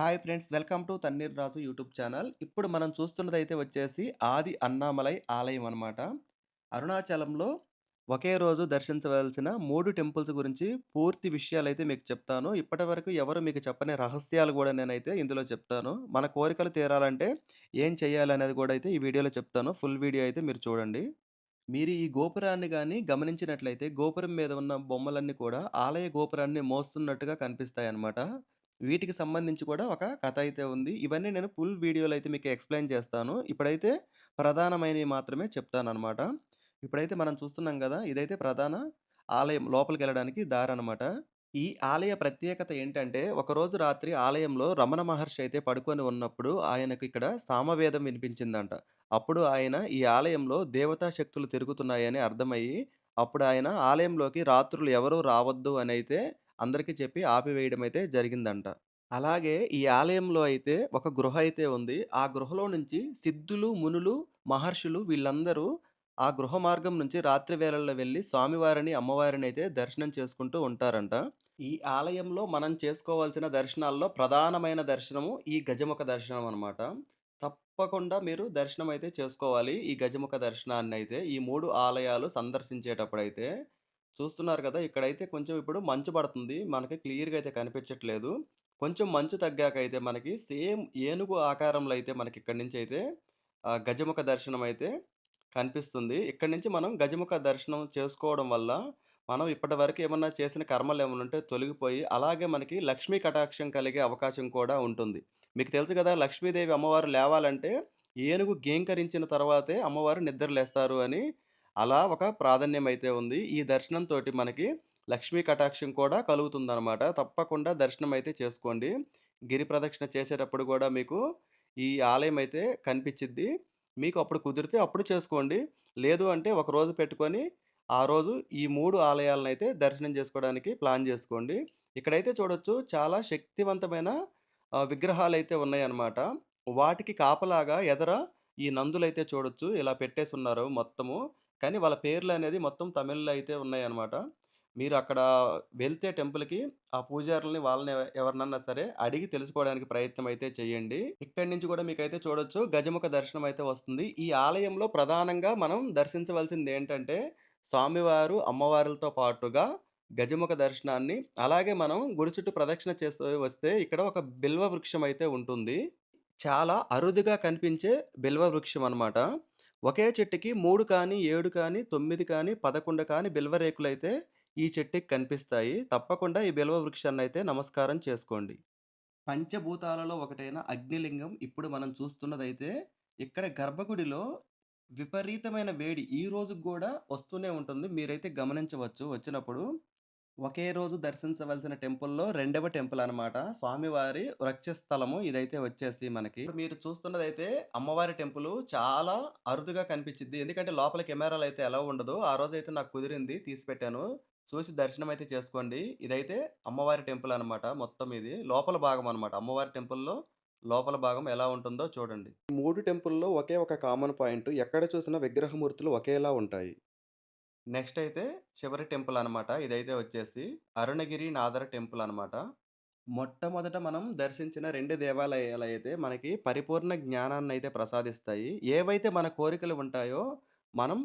Hi friends welcome to Tanneer Raju YouTube channel. ఇప్పుడు మనం చూస్తున్నదైతే వచ్చేసి ఆది అన్నామలై ఆలయం అనమాట అరుణాచలంలో ఒకే రోజు దర్శించవలసిన మూడు టెంపుల్స్ గురించి పూర్తి విషయాలు అయితే మీకు చెప్తాను. ఇప్పటి వరకు ఎవరు మీకు చెప్పని రహస్యాలు కూడా నేనైతే ఇందులో చెప్తాను. మన కోరికలు తీరాలంటే ఏం చేయాలి అనేది కూడా అయితే ఈ వీడియోలో చెప్తాను. ఫుల్ వీడియో అయితే మీరు చూడండి. మీరు ఈ గోపురాన్ని కానీ గమనించినట్లయితే గోపురం మీద ఉన్న బొమ్మలన్నీ కూడా ఆలయ గోపురాన్ని మోస్తున్నట్టుగా కనిపిస్తాయి అన్నమాట వీటికి సంబంధించి కూడా ఒక కథ అయితే ఉంది. ఇవన్నీ నేను ఫుల్ వీడియోలో అయితే మీకు ఎక్స్‌ప్లెయిన్ చేస్తాను. ఇప్పుడైతే ప్రధానమైనవి మాత్రమే చెప్తానన్నమాట. ఇప్పుడైతే మనం చూస్తున్నాం కదా ఇదైతే ప్రధాన ఆలయం లోపలికి వెళ్ళడానికి దారి అనమాట ఈ ఆలయ ప్రత్యేకత ఏంటంటే, ఒకరోజు రాత్రి ఆలయంలో రమణ మహర్షి అయితే పడుకొని ఉన్నప్పుడు ఆయనకు ఇక్కడ సామవేదం వినిపించిందంట. అప్పుడు ఆయన ఈ ఆలయంలో దేవతా శక్తులు తిరుగుతున్నాయని అర్థమయ్యి, అప్పుడు ఆయన ఆలయంలోకి రాత్రులు ఎవరూ రావద్దు అని అయితే అందరికీ చెప్పి ఆపివేయడం అయితే జరిగిందంట. అలాగే ఈ ఆలయంలో అయితే ఒక గృహ అయితే ఉంది. ఆ గృహలో నుంచి సిద్ధులు, మునులు, మహర్షులు వీళ్ళందరూ ఆ గృహ మార్గం నుంచి రాత్రి వేళల్లో వెళ్ళి స్వామివారిని, అమ్మవారిని అయితే దర్శనం చేసుకుంటూ ఉంటారంట. ఈ ఆలయంలో మనం చేసుకోవాల్సిన దర్శనాల్లో ప్రధానమైన దర్శనము ఈ గజముఖ దర్శనం అనమాట. తప్పకుండా మీరు దర్శనం అయితే చేసుకోవాలి. ఈ గజముఖ దర్శనాన్ని అయితే ఈ మూడు ఆలయాలు సందర్శించేటప్పుడైతే. చూస్తున్నారు కదా! ఇక్కడైతే కొంచెం ఇప్పుడు మంచు పడుతుంది. మనకి క్లియర్‌గా అయితే కనిపించట్లేదు. కొంచెం మంచు తగ్గాకైతే మనకి సేమ్ ఏనుగు ఆకారంలో అయితే మనకి ఇక్కడి నుంచి అయితే గజముఖ దర్శనం అయితే కనిపిస్తుంది. ఇక్కడి నుంచి మనం గజముఖ దర్శనం చేసుకోవడం వల్ల, మనం ఇప్పటివరకు ఏమన్నా చేసిన కర్మలు ఏమైనా ఉంటే తొలగిపోయి, అలాగే మనకి లక్ష్మీ కటాక్షం కలిగే అవకాశం కూడా ఉంటుంది. మీకు తెలుసు కదా లక్ష్మీదేవి అమ్మవారు లేవాలంటే, ఏనుగు గీంకరించిన తర్వాతే అమ్మవారు నిద్రలేస్తారు అని, అలా ఒక ప్రాధాన్యం అయితే ఉంది. ఈ దర్శనంతోటి మనకి లక్ష్మీ కటాక్షం కూడా కలుగుతుందనమాట. తప్పకుండా దర్శనం అయితే చేసుకోండి. గిరి ప్రదక్షిణ చేసేటప్పుడు కూడా మీకు ఈ ఆలయం అయితే కనిపించిద్ది మీకు అప్పుడు కుదిరితే అప్పుడు చేసుకోండి. లేదు అంటే ఒక రోజు పెట్టుకొని, ఆ రోజు ఈ 3 ఆలయాలనైతే దర్శనం చేసుకోవడానికి ప్లాన్ చేసుకోండి ఇక్కడైతే చూడొచ్చు చాలా శక్తివంతమైన విగ్రహాలు అయితే ఉన్నాయన్నమాట. వాటికి కాపలాగా ఎదర ఈ నందులైతే చూడొచ్చు. ఇలా పెట్టేసున్నారు మొత్తము. కానీ వాళ్ళ పేర్లు అనేది మొత్తం తమిళ్‌లో అయితే ఉన్నాయన్నమాట. మీరు అక్కడ వెళ్తే టెంపుల్‌కి ఆ పూజారులని వాళ్ళని ఎవ ఎవరినన్నా సరే అడిగి తెలుసుకోవడానికి ప్రయత్నం అయితే చేయండి. ఇక్కడి నుంచి కూడా మీకైతే చూడొచ్చు గజముఖ దర్శనం అయితే వస్తుంది. ఈ ఆలయంలో ప్రధానంగా మనం దర్శించవలసిందేంటంటే స్వామివారు, అమ్మవార్లతో పాటుగా గజముఖ దర్శనాన్ని అలాగే మనం గుడి చుట్టూ ప్రదక్షిణ చేస్తూ వస్తే ఇక్కడ ఒక బిల్వ వృక్షం అయితే ఉంటుంది. చాలా అరుదుగా కనిపించే బిల్వ వృక్షం అనమాట. ఒకే చెట్టుకి మూడు కానీ, ఏడు కానీ, తొమ్మిది కానీ, 11 కానీ బిల్వరేకులైతే ఈ చెట్టుకి కనిపిస్తాయి. తప్పకుండా ఈ బిల్వ వృక్షాన్ని అయితే నమస్కారం చేసుకోండి. పంచభూతాలలో ఒకటైన అగ్నిలింగం ఇప్పుడు మనం చూస్తున్నదైతే ఇక్కడ గర్భగుడిలో విపరీతమైన వేడి ఈ రోజుకు కూడా వస్తూనే ఉంటుంది. మీరైతే గమనించవచ్చు వచ్చినప్పుడు. ఒకే రోజు దర్శించవలసిన టెంపుల్‌లో రెండవ టెంపుల్ అనమాట. స్వామివారి వృక్షస్థలము ఇదైతే వచ్చేసి మనకి. మీరు చూస్తున్నదైతే అమ్మవారి టెంపుల్ చాలా అరుదుగా కనిపించింది ఎందుకంటే లోపల కెమెరాలు అయితే ఎలా ఉండదు. ఆ రోజు అయితే నాకు కుదిరింది తీసి పెట్టాను. చూసి దర్శనం అయితే చేసుకోండి. ఇదైతే అమ్మవారి టెంపుల్ అనమాట మొత్తం ఇది. లోపల భాగం అనమాట. అమ్మవారి టెంపుల్‌లో లోపల భాగం ఎలా ఉంటుందో చూడండి. ఈ 3 టెంపుల్‌లో ఒకే ఒక కామన్ పాయింట్ ఎక్కడ చూసినా విగ్రహమూర్తులు ఒకేలా ఉంటాయి. నెక్స్ట్ అయితే చివరి టెంపుల్ అనమాట. ఇదైతే వచ్చేసి అరుణగిరి నాదర టెంపుల్ అనమాట. మొట్టమొదట మనం దర్శించిన 2 దేవాలయాలైతే మనకి పరిపూర్ణ జ్ఞానాన్ని అయితే ప్రసాదిస్తాయి. ఏవైతే మన కోరికలు ఉంటాయో, మనం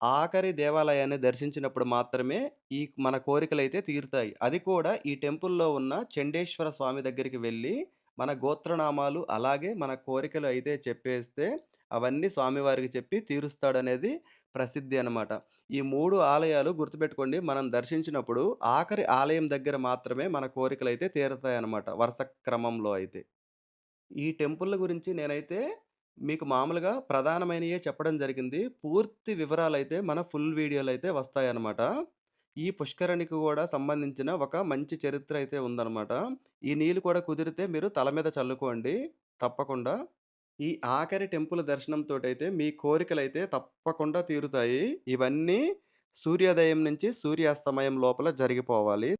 ఆఖరి దేవాలయాన్ని దర్శించినప్పుడు మాత్రమే ఈ మన కోరికలు అయితే తీరుతాయి. అది కూడా ఈ టెంపుల్‌లో ఉన్న చండేశ్వర స్వామి దగ్గరికి వెళ్ళి మన గోత్రనామాలు అలాగే మన కోరికలు అయితే చెప్పేస్తే, అవన్నీ స్వామివారికి చెప్పి తీరుస్తాడనేది ప్రసిద్ధి అనమాట. ఈ మూడు ఆలయాలు గుర్తుపెట్టుకోండి. మనం దర్శించినప్పుడు ఆఖరి ఆలయం దగ్గర మాత్రమే మన కోరికలు అయితే తీరుతాయన్నమాట. వరుస క్రమంలో అయితే. ఈ టెంపుల్ గురించి నేనైతే మీకు మామూలుగా ప్రధానమైనయే చెప్పడం జరిగింది. పూర్తి వివరాలు అయితే మన ఫుల్ వీడియోలు అయితే వస్తాయన్నమాట. ఈ పుష్కరణికి కూడా సంబంధించిన ఒక మంచి చరిత్ర అయితే ఉందన్నమాట. ఈ నీళ్ళు కూడా కుదిరితే మీరు తల మీద చల్లుకోండి తప్పకుండా. ఈ ఆఖరి టెంపుల్ దర్శనంతో అయితే మీ కోరికలు అయితే తప్పకుండా తీరుతాయి. ఇవన్నీ సూర్యోదయం నుంచి సూర్యాస్తమయం లోపల జరిగిపోవాలి.